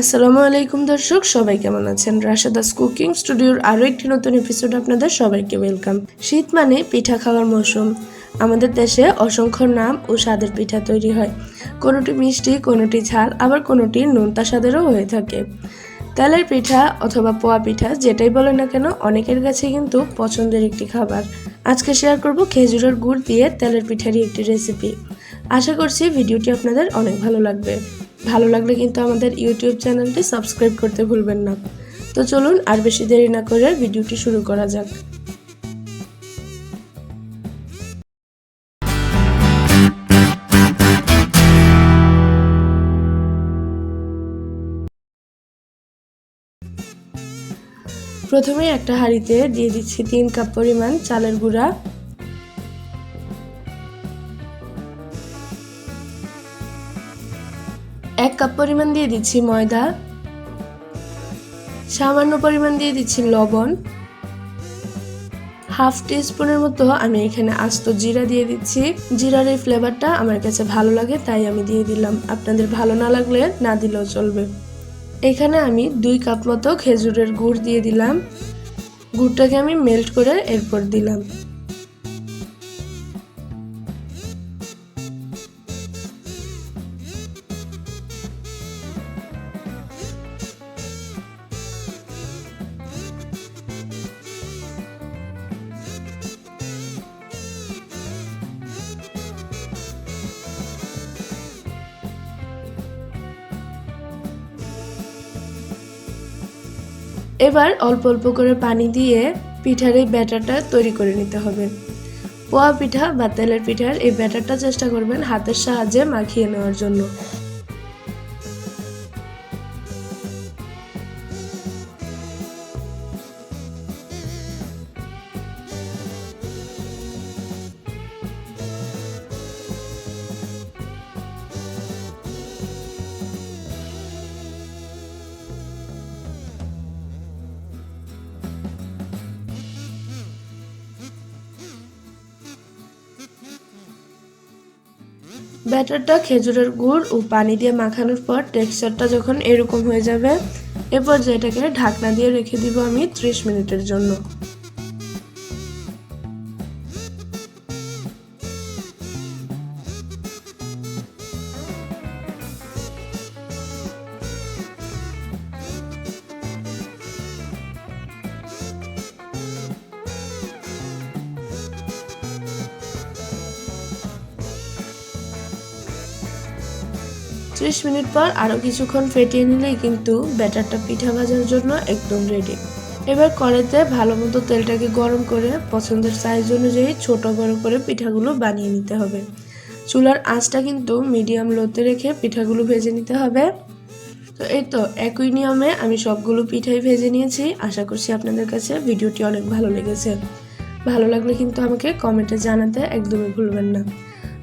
আসসালামু আলাইকুম দর্শক, সবাই কেমন আছেন? রাশাদাস কুকিং স্টুডিওর আরও একটি নতুন এপিসোড আপনাদের সবাইকে ওয়েলকাম শীত মানে পিঠা খাওয়ার মৌসুম। আমাদের দেশে অসংখ্য নাম ও স্বাদের পিঠা তৈরি হয়। কোনোটি মিষ্টি, কোনোটি ঝাল, আবার কোনোটি নোনতা স্বাদেরও হয়ে থাকে। তেলের পিঠা অথবা পোয়া পিঠা, যেটাই বলে না কেন, অনেকের কাছে কিন্তু পছন্দের একটি খাবার। আজকে শেয়ার করব খেজুরের গুড় দিয়ে তেলের পিঠারই একটি রেসিপি আশা করছি ভিডিওটি আপনাদের অনেক ভালো লাগবে। ভালো লাগলে কিন্তু আমাদের ইউটিউব চ্যানেলটি সাবস্ক্রাইব করতে ভুলবেন না। তো চলুন আর বেশি দেরি না করে ভিডিওটি শুরু করা যাক। প্রথমে একটা হাঁড়িতে দিয়ে দিচ্ছি তিন কাপ পরিমাণ চালের গুঁড়া। এক কাপ পরিমাণ দিয়ে দিচ্ছি ময়দা। সামান্য পরিমাণ দিয়ে দিচ্ছি লবণ। হাফ টি স্পুনের মতো আমি এখানে আস্ত জিরা দিয়ে দিচ্ছি। জিরার এই ফ্লেভারটা আমার কাছে ভালো লাগে, তাই আমি দিয়ে দিলাম। আপনাদের ভালো না লাগলে না দিলেও চলবে। এখানে আমি দুই কাপ মতো খেজুরের গুড় দিয়ে দিলাম। গুড়টাকে আমি মেল্ট করে এরপর দিলাম। এবার অল্প অল্প করে পানি দিয়ে পিঠার এই ব্যাটারটা তৈরি করে নিতে হবে। পোয়া পিঠা বা তেলের পিঠার এই ব্যাটারটা চেষ্টা করবেন হাতের সাহায্যে মাখিয়ে নেওয়ার জন্য। ব্যাটারটা খেজুরের গুড় ও পানি দিয়ে মাখানোর পর টেক্সচারটা যখন এরকম হয়ে যাবে এরপর যেটাকে ঢাকনা দিয়ে রেখে দিব আমি ত্রিশ মিনিটের জন্য। ত্রিশ মিনিট পর আরও কিছুক্ষণ ফেটিয়ে নিলেই কিন্তু ব্যাটারটা পিঠা ভাজার জন্য একদম রেডি এবার কড়াইতে ভালো মতো তেলটাকে গরম করে পছন্দের সাইজ অনুযায়ী ছোট বড় করে পিঠাগুলো বানিয়ে নিতে হবে। চুলার আঁচটা কিন্তু মিডিয়াম লোতে রেখে পিঠাগুলো ভেজে নিতে হবে। তো এই তো, একই নিয়মে আমি সবগুলো পিঠাই ভেজে নিয়েছি। আশা করছি আপনাদের কাছে ভিডিওটি অনেক ভালো লেগেছে। ভালো লাগলে কিন্তু আমাকে কমেন্টে জানাতে একদমই ভুলবেন না।